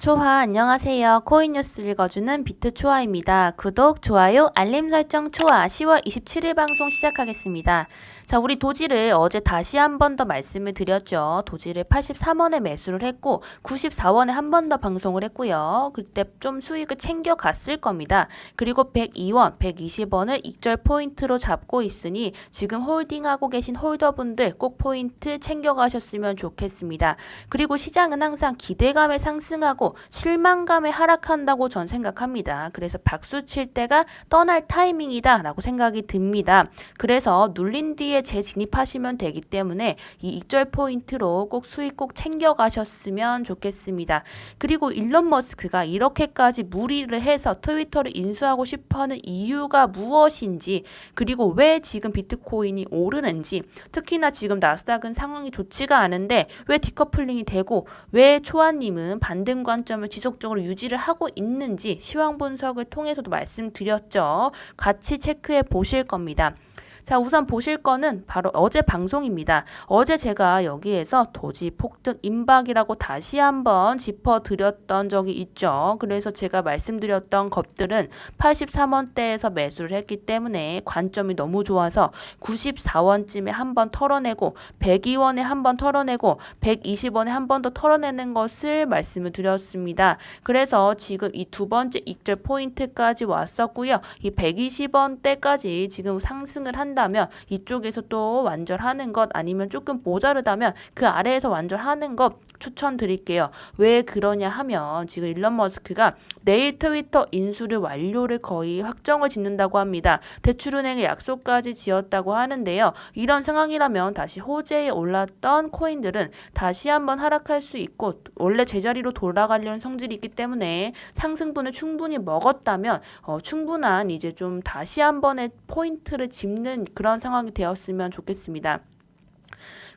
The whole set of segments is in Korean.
초화 안녕하세요. 코인 뉴스 읽어주는 비트 초화입니다. 구독, 좋아요, 알림 설정 초화 10월 27일 방송 시작하겠습니다. 자, 우리 도지를 어제 다시 한 번 더 말씀을 드렸죠. 도지를 83원에 매수를 했고 94원에 한 번 더 방송을 했고요. 그때 좀 수익을 챙겨 갔을 겁니다. 그리고 102원, 120원을 익절 포인트로 잡고 있으니 지금 홀딩하고 계신 홀더분들 꼭 포인트 챙겨 가셨으면 좋겠습니다. 그리고 시장은 항상 기대감에 상승하고 실망감에 하락한다고 전 생각합니다. 그래서 박수 칠 때가 떠날 타이밍이다라고 생각이 듭니다. 그래서 눌린 뒤에 재진입하시면 되기 때문에 이 익절 포인트로 꼭 수익 꼭 챙겨 가셨으면 좋겠습니다. 그리고 일론 머스크가 이렇게까지 무리를 해서 트위터를 인수하고 싶어하는 이유가 무엇인지 그리고 왜 지금 비트코인이 오르는지 특히나 지금 나스닥은 상황이 좋지가 않은데 왜 디커플링이 되고 왜 초아님은 반등 관점을 지속적으로 유지를 하고 있는지 시황 분석을 통해서도 말씀드렸죠. 같이 체크해 보실 겁니다. 자, 우선 보실 거는 바로 어제 방송입니다. 어제 제가 여기에서 도지 폭등 임박이라고 다시 한번 짚어 드렸던 적이 있죠. 그래서 제가 말씀드렸던 것들은 83원대에서 매수를 했기 때문에 관점이 너무 좋아서 94원쯤에 한 번 털어내고 102원에 한 번 털어내고 120원에 한 번 더 털어내는 것을 말씀을 드렸습니다. 그래서 지금 이 두 번째 익절 포인트까지 왔었고요. 이 120원대까지 지금 상승을 한 다면 이쪽에서 또 완절하는 것 아니면 조금 모자르다면 그 아래에서 완절하는 것 추천드릴게요. 왜 그러냐 하면 지금 일론 머스크가 내일 트위터 인수를 완료를 거의 확정을 짓는다고 합니다. 대출은행에 약속까지 지었다고 하는데요. 이런 상황이라면 다시 호재에 올랐던 코인들은 다시 한번 하락할 수 있고 원래 제자리로 돌아가려는 성질이 있기 때문에 상승분을 충분히 먹었다면 어, 충분한 이제 좀 다시 한 번의 포인트를 짚는 그런 상황이 되었으면 좋겠습니다.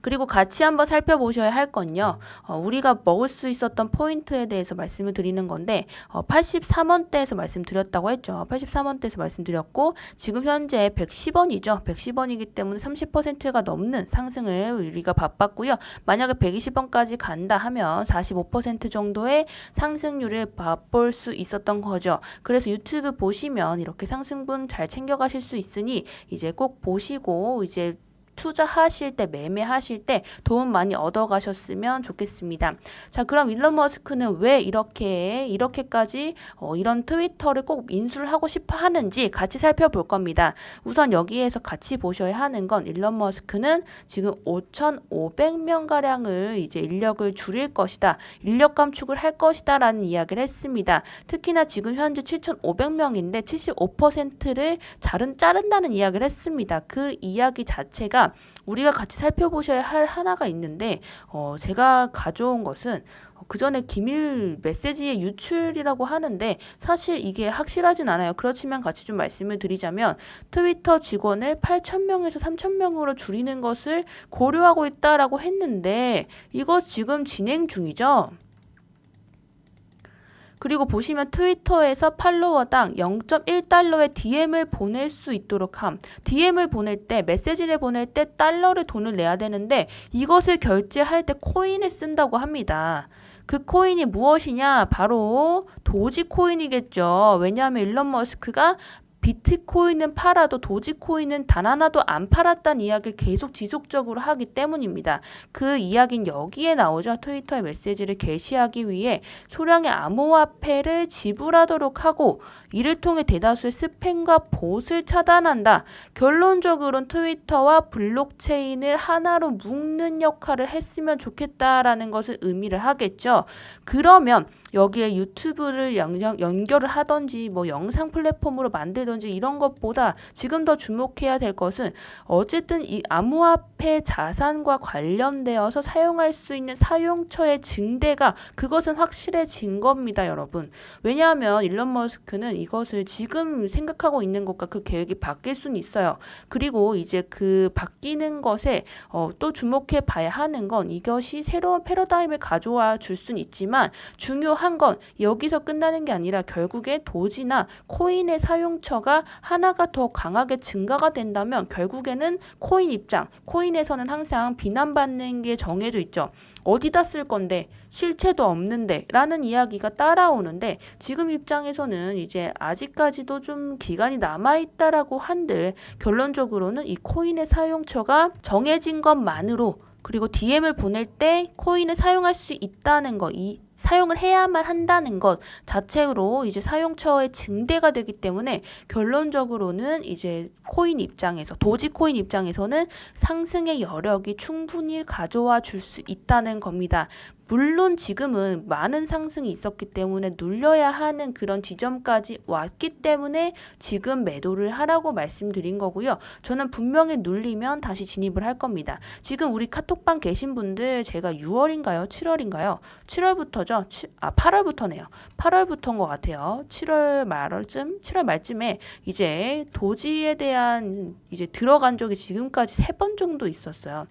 그리고 같이 한번 살펴보셔야 할 건요. 어, 우리가 먹을 수 있었던 포인트에 대해서 말씀을 드리는 건데 어, 83원대에서 말씀드렸다고 했죠. 83원대에서 말씀드렸고 지금 현재 110원이죠. 110원이기 때문에 30%가 넘는 상승을 우리가 바빴고요. 만약에 120원까지 간다 하면 45% 정도의 상승률을 맛볼 수 있었던 거죠. 그래서 유튜브 보시면 이렇게 상승분 잘 챙겨가실 수 있으니 이제 꼭 보시고 이제 투자하실 때 매매하실 때 도움 많이 얻어 가셨으면 좋겠습니다. 자, 그럼 일론 머스크는 왜 이렇게 이렇게까지 어, 이런 트위터를 꼭 인수를 하고 싶어 하는지 같이 살펴볼 겁니다. 우선 여기에서 같이 보셔야 하는 건 일론 머스크는 지금 5,500명 가량을 이제 인력을 줄일 것이다. 인력 감축을 할 것이다라는 이야기를 했습니다. 특히나 지금 현재 7,500명인데 75%를 자른 자른다는 이야기를 했습니다. 그 이야기 자체가 우리가 같이 살펴보셔야 할 하나가 있는데 어, 제가 가져온 것은 그 전에 기밀 메시지의 유출이라고 하는데 사실 이게 확실하진 않아요. 그렇지만 같이 좀 말씀을 드리자면 트위터 직원을 8,000명에서 3,000명으로 줄이는 것을 고려하고 있다라고 했는데 이거 지금 진행 중이죠. 그리고 보시면 트위터에서 팔로워당 0.1달러의 DM을 보낼 수 있도록 함. DM을 보낼 때, 메시지를 보낼 때 달러를 돈을 내야 되는데 이것을 결제할 때 코인을 쓴다고 합니다. 그 코인이 무엇이냐? 바로 도지코인이겠죠. 왜냐하면 일론 머스크가 비트코인은 팔아도 도지코인은 단 하나도 안 팔았다는 이야기를 계속 지속적으로 하기 때문입니다. 그 이야기는 여기에 나오죠. 트위터에 메시지를 게시하기 위해 소량의 암호화폐를 지불하도록 하고 이를 통해 대다수의 스팸과 봇을 차단한다. 결론적으로는 트위터와 블록체인을 하나로 묶는 역할을 했으면 좋겠다라는 것을 의미를 하겠죠. 그러면 여기에 유튜브를 연결, 연결을 하던지 뭐 영상 플랫폼으로 만들던지 이런 것보다 지금 더 주목해야 될 것은 어쨌든 이 암호화폐 자산과 관련되어서 사용할 수 있는 사용처의 증대가 그것은 확실해진 겁니다, 여러분. 왜냐하면 일론 머스크는 이것을 지금 생각하고 있는 것과 그 계획이 바뀔 수는 있어요. 그리고 이제 그 바뀌는 것에 어, 또 주목해 봐야 하는 건 이것이 새로운 패러다임을 가져와 줄 수는 있지만 중요 한 건 여기서 끝나는 게 아니라 결국에 도지나 코인의 사용처가 하나가 더 강하게 증가가 된다면 결국에는 코인 입장, 코인에서는 항상 비난받는 게 정해져 있죠. 어디다 쓸 건데 실체도 없는데 라는 이야기가 따라오는데 지금 입장에서는 이제 아직까지도 좀 기간이 남아있다라고 한들 결론적으로는 이 코인의 사용처가 정해진 것만으로 그리고 DM을 보낼 때 코인을 사용할 수 있다는 거, 이 사용을 해야만 한다는 것 자체로 이제 사용처의 증대가 되기 때문에 결론적으로는 이제 코인 입장에서 도지코인 입장에서는 상승의 여력이 충분히 가져와 줄 수 있다는 겁니다. 물론 지금은 많은 상승이 있었기 때문에 눌려야 하는 그런 지점까지 왔기 때문에 지금 매도를 하라고 말씀드린 거고요. 저는 분명히 눌리면 다시 진입을 할 겁니다. 지금 우리 카톡방 계신 분들 제가 6월인가요? 7월인가요? 7월부터죠. 아 8월부터네요. 8월부터인 것 같아요. 7월 말쯤, 7월 말쯤에 이제 도지에 대한 이제 들어간 적이 지금까지 세 번 정도 있었어요.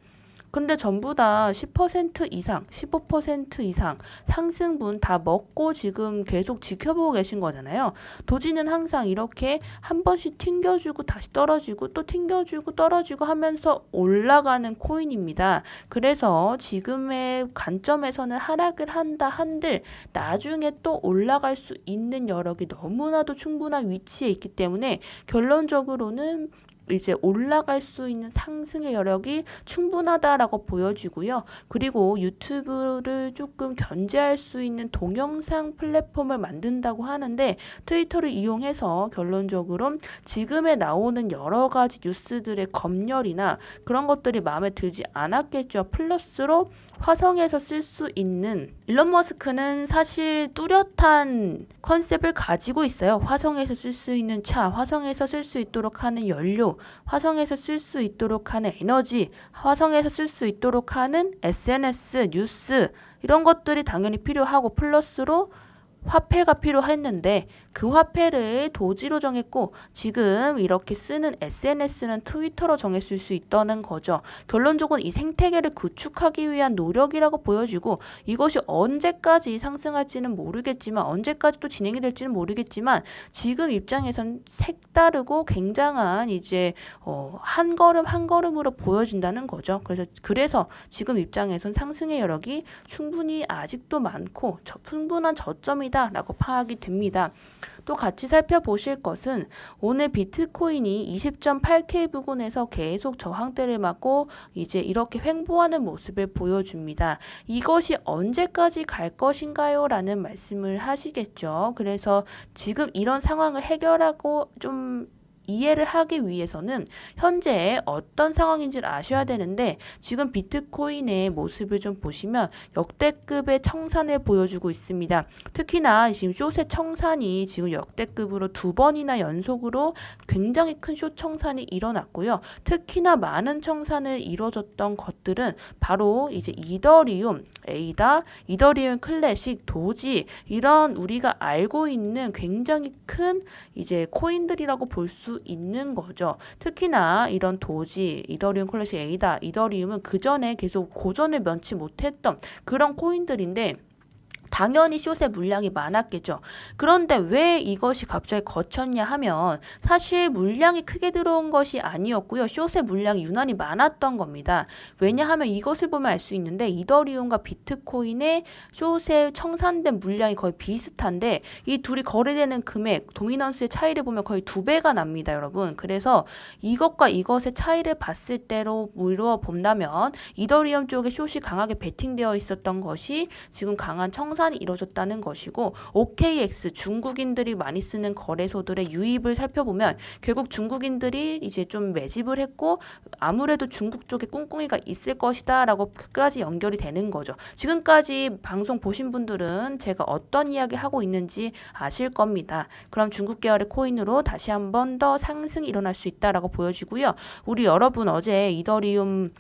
근데 전부 다 10% 이상, 15% 이상 상승분 다 먹고 지금 계속 지켜보고 계신 거잖아요. 도지는 항상 이렇게 한 번씩 튕겨주고 다시 떨어지고 또 튕겨주고 떨어지고 하면서 올라가는 코인입니다. 그래서 지금의 관점에서는 하락을 한다 한들 나중에 또 올라갈 수 있는 여력이 너무나도 충분한 위치에 있기 때문에 결론적으로는 이제 올라갈 수 있는 상승의 여력이 충분하다라고 보여지고요. 그리고 유튜브를 조금 견제할 수 있는 동영상 플랫폼을 만든다고 하는데 트위터를 이용해서 결론적으로 지금에 나오는 여러 가지 뉴스들의 검열이나 그런 것들이 마음에 들지 않았겠죠. 플러스로 화성에서 쓸 수 있는 일론 머스크는 사실 뚜렷한 컨셉을 가지고 있어요. 화성에서 쓸 수 있는 차, 화성에서 쓸 수 있도록 하는 연료, 화성에서 쓸 수 있도록 하는 에너지, 화성에서 쓸 수 있도록 하는 SNS, 뉴스 이런 것들이 당연히 필요하고 플러스로 화폐가 필요했는데 그 화폐를 도지로 정했고 지금 이렇게 쓰는 SNS는 트위터로 정했을 수 있다는 거죠. 결론적으로 이 생태계를 구축하기 위한 노력이라고 보여지고 이것이 언제까지 상승할지는 모르겠지만 언제까지 또 진행이 될지는 모르겠지만 지금 입장에선 색다르고 굉장한 이제 어, 한 걸음 한 걸음으로 보여진다는 거죠. 그래서 그래서 지금 입장에선 상승의 여력이 충분히 아직도 많고 저, 충분한 저점이 다라고 파악이 됩니다. 또 같이 살펴보실 것은 오늘 비트코인이 20.8K 부근에서 계속 저항대를 맞고 이제 이렇게 횡보하는 모습을 보여줍니다. 이것이 언제까지 갈 것인가요? 라는 말씀을 하시겠죠. 그래서 지금 이런 상황을 해결하고 좀 이해를 하기 위해서는 현재 어떤 상황인지를 아셔야 되는데 지금 비트코인의 모습을 좀 보시면 역대급의 청산을 보여주고 있습니다. 특히나 지금 숏의 청산이 지금 역대급으로 두 번이나 연속으로 굉장히 큰 숏 청산이 일어났고요. 특히나 많은 청산을 이뤄졌던 것들은 바로 이제 이더리움, 에이다, 이더리움 클래식, 도지 이런 우리가 알고 있는 굉장히 큰 이제 코인들이라고 볼수 있는 거죠. 특히나 이런 도지, 이더리움 클래식 에이다, 이더리움은 그 전에 계속 고전을 면치 못했던 그런 코인들인데 당연히 숏의 물량이 많았겠죠. 그런데 왜 이것이 갑자기 거쳤냐 하면 사실 물량이 크게 들어온 것이 아니었고요. 숏의 물량이 유난히 많았던 겁니다. 왜냐하면 이것을 보면 알 수 있는데 이더리움과 비트코인의 숏에 청산된 물량이 거의 비슷한데 이 둘이 거래되는 금액, 도미넌스의 차이를 보면 거의 두 배가 납니다, 여러분. 그래서 이것과 이것의 차이를 봤을 때로 물어 본다면 이더리움 쪽에 숏이 강하게 베팅되어 있었던 것이 지금 강한 청산 청산이 이루어졌다는 것이고 OKX 중국인들이 많이 쓰는 거래소들의 유입을 살펴보면 결국 중국인들이 이제 좀 매집을 했고 아무래도 중국 쪽에 꿍꿍이가 있을 것이다라고 끝까지 연결이 되는 거죠. 지금까지 방송 보신 분들은 제가 어떤 이야기 하고 있는지 아실 겁니다. 그럼 중국 계열의 코인으로 다시 한번 더 상승이 일어날 수 있다라고 보여지고요. 우리 여러분 어제 이더리움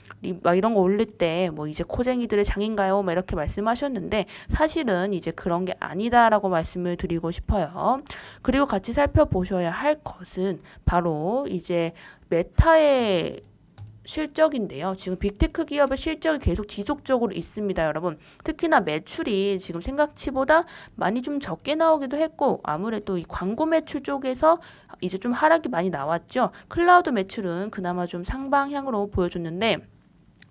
막 이런 거 올릴 때 뭐 이제 코쟁이들의 장인가요? 막 이렇게 말씀하셨는데 사실 사실은 이제 그런 게 아니다라고 말씀을 드리고 싶어요. 그리고 같이 살펴보셔야 할 것은 바로 이제 메타의 실적인데요. 지금 빅테크 기업의 실적이 계속 지속적으로 있습니다, 여러분. 특히나 매출이 지금 생각치보다 많이 좀 적게 나오기도 했고 아무래도 이 광고 매출 쪽에서 이제 좀 하락이 많이 나왔죠. 클라우드 매출은 그나마 좀 상방향으로 보여줬는데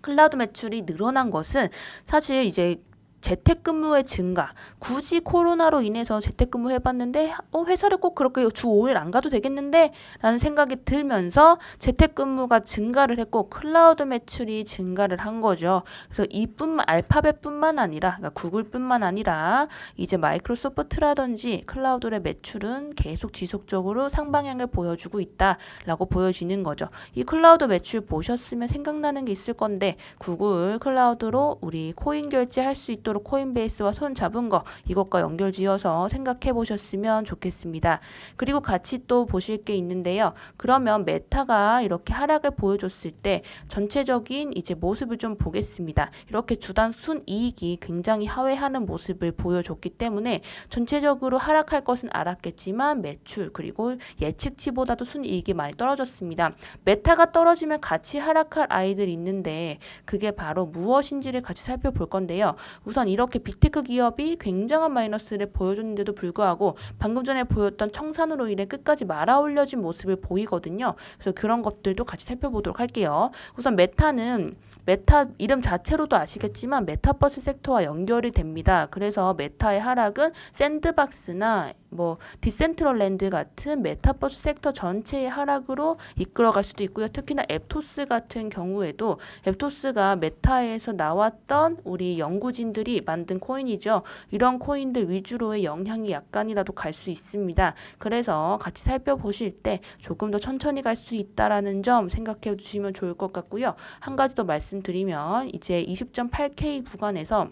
클라우드 매출이 늘어난 것은 사실 이제 재택근무의 증가. 굳이 코로나로 인해서 재택근무 해봤는데, 어, 회사를 꼭 그렇게 주 5일 안 가도 되겠는데? 라는 생각이 들면서 재택근무가 증가를 했고, 클라우드 매출이 증가를 한 거죠. 그래서 이뿐만, 알파벳뿐만 아니라, 그러니까 구글뿐만 아니라, 이제 마이크로소프트라든지 클라우드의 매출은 계속 지속적으로 상방향을 보여주고 있다라고 보여지는 거죠. 이 클라우드 매출 보셨으면 생각나는 게 있을 건데, 구글 클라우드로 우리 코인 결제할 수 있도록 코인베이스와 손 잡은 거 이것과 연결 지어서 생각해 보셨으면 좋겠습니다. 그리고 같이 또 보실 게 있는데요. 그러면 메타가 이렇게 하락을 보여줬을 때 전체적인 이제 모습을 좀 보겠습니다. 이렇게 주단 순이익이 굉장히 하회하는 모습을 보여줬기 때문에 전체적으로 하락할 것은 알았겠지만 매출 그리고 예측치보다도 순이익이 많이 떨어졌습니다. 메타가 떨어지면 같이 하락할 아이들이 있는데 그게 바로 무엇인지를 같이 살펴볼 건데요. 우선 이렇게 빅테크 기업이 굉장한 마이너스를 보여줬는데도 불구하고 방금 전에 보였던 청산으로 인해 끝까지 말아 올려진 모습을 보이거든요. 그래서 그런 것들도 같이 살펴보도록 할게요. 우선 메타는 메타 이름 자체로도 아시겠지만 메타버스 섹터와 연결이 됩니다. 그래서 메타의 하락은 샌드박스나 뭐 디센트럴랜드 같은 메타버스 섹터 전체의 하락으로 이끌어갈 수도 있고요. 특히나 앱토스 같은 경우에도 앱토스가 메타에서 나왔던 우리 연구진들이 만든 코인이죠. 이런 코인들 위주로의 영향이 약간이라도 갈 수 있습니다. 그래서 같이 살펴보실 때 조금 더 천천히 갈 수 있다라는 점 생각해 주시면 좋을 것 같고요. 한 가지 더 말씀드리면 이제 20.8K 구간에서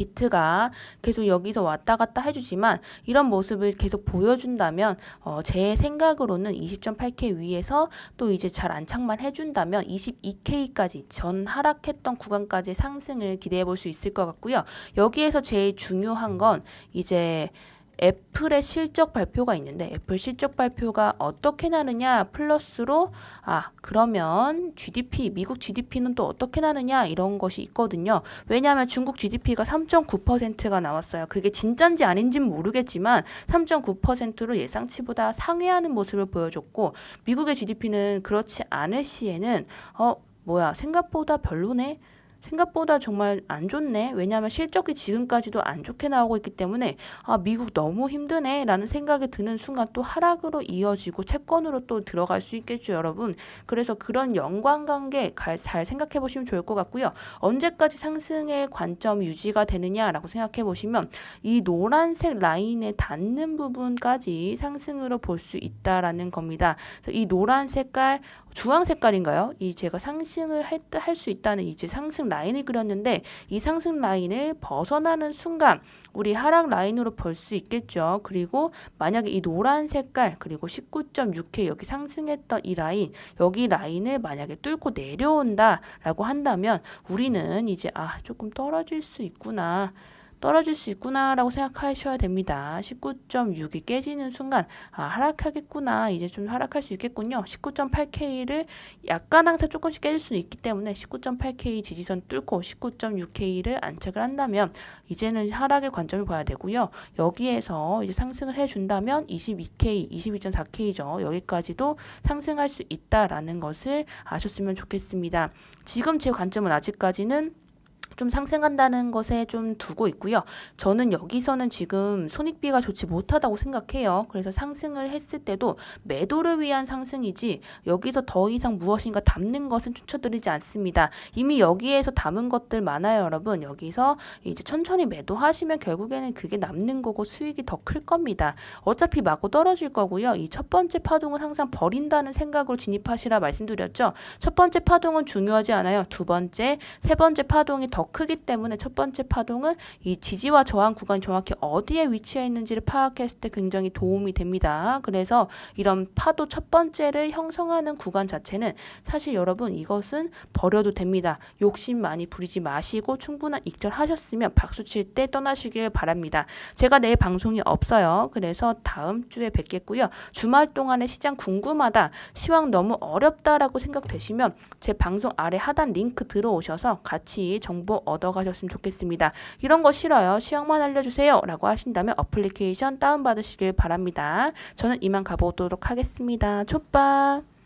비트가 계속 여기서 왔다 갔다 해주지만 이런 모습을 계속 보여준다면 어, 제 생각으로는 20.8K 위에서 또 이제 잘 안착만 해준다면 22K까지 전 하락했던 구간까지 상승을 기대해 볼 수 있을 것 같고요. 여기에서 제일 중요한 건 이제 애플의 실적 발표가 있는데 애플 실적 발표가 어떻게 나느냐 플러스로 아 그러면 GDP 미국 GDP는 또 어떻게 나느냐 이런 것이 있거든요. 왜냐하면 중국 GDP가 3.9%가 나왔어요. 그게 진짠지 아닌지는 모르겠지만 3.9%로 예상치보다 상회하는 모습을 보여줬고 미국의 GDP는 그렇지 않을 시에는 어 뭐야 생각보다 별로네. 생각보다 정말 안 좋네. 왜냐하면 실적이 지금까지도 안 좋게 나오고 있기 때문에 아, 미국 너무 힘드네. 라는 생각이 드는 순간 또 하락으로 이어지고 채권으로 또 들어갈 수 있겠죠, 여러분. 그래서 그런 연관관계 잘 생각해 보시면 좋을 것 같고요. 언제까지 상승의 관점 유지가 되느냐라고 생각해 보시면 이 노란색 라인에 닿는 부분까지 상승으로 볼 수 있다라는 겁니다. 이 노란 색깔 주황 색깔인가요? 이 제가 상승을 할 수 있다는 이제 상승 라인을 그렸는데 이 상승 라인을 벗어나는 순간 우리 하락 라인으로 볼 수 있겠죠. 그리고 만약에 이 노란 색깔 그리고 19.6K 여기 상승했던 이 라인 여기 라인을 만약에 뚫고 내려온다라고 한다면 우리는 이제 아 조금 떨어질 수 있구나. 떨어질 수 있구나라고 생각하셔야 됩니다. 19.6이 깨지는 순간 아, 하락하겠구나. 이제 좀 하락할 수 있겠군요. 19.8K를 약간 항상 조금씩 깨질 수 있기 때문에 19.8K 지지선 뚫고 19.6K를 안착을 한다면 이제는 하락의 관점을 봐야 되고요. 여기에서 이제 상승을 해 준다면 22K, 22.4K죠. 여기까지도 상승할 수 있다라는 것을 아셨으면 좋겠습니다. 지금 제 관점은 아직까지는 좀 상승한다는 것에 좀 두고 있고요. 저는 여기서는 지금 손익비가 좋지 못하다고 생각해요. 그래서 상승을 했을 때도 매도를 위한 상승이지 여기서 더 이상 무엇인가 담는 것은 추천드리지 않습니다. 이미 여기에서 담은 것들 많아요, 여러분. 여기서 이제 천천히 매도하시면 결국에는 그게 남는 거고 수익이 더 클 겁니다. 어차피 마구 떨어질 거고요. 이 첫 번째 파동은 항상 버린다는 생각으로 진입하시라 말씀드렸죠. 첫 번째 파동은 중요하지 않아요. 두 번째, 세 번째 파동이 더 크기 때문에 첫 번째 파동은 이 지지와 저항 구간이 정확히 어디에 위치해 있는지를 파악했을 때 굉장히 도움이 됩니다. 그래서 이런 파도 첫 번째를 형성하는 구간 자체는 사실 여러분 이것은 버려도 됩니다. 욕심 많이 부리지 마시고 충분한 익절하셨으면 박수 칠 때 떠나시길 바랍니다. 제가 내일 방송이 없어요. 그래서 다음 주에 뵙겠고요. 주말 동안에 시장 궁금하다, 시황 너무 어렵다라고 생각되시면 제 방송 아래 하단 링크 들어오셔서 같이 정보 얻어가셨으면 좋겠습니다. 이런 거 싫어요. 시황만 알려주세요. 라고 하신다면 어플리케이션 다운받으시길 바랍니다. 저는 이만 가보도록 하겠습니다. 촛밥!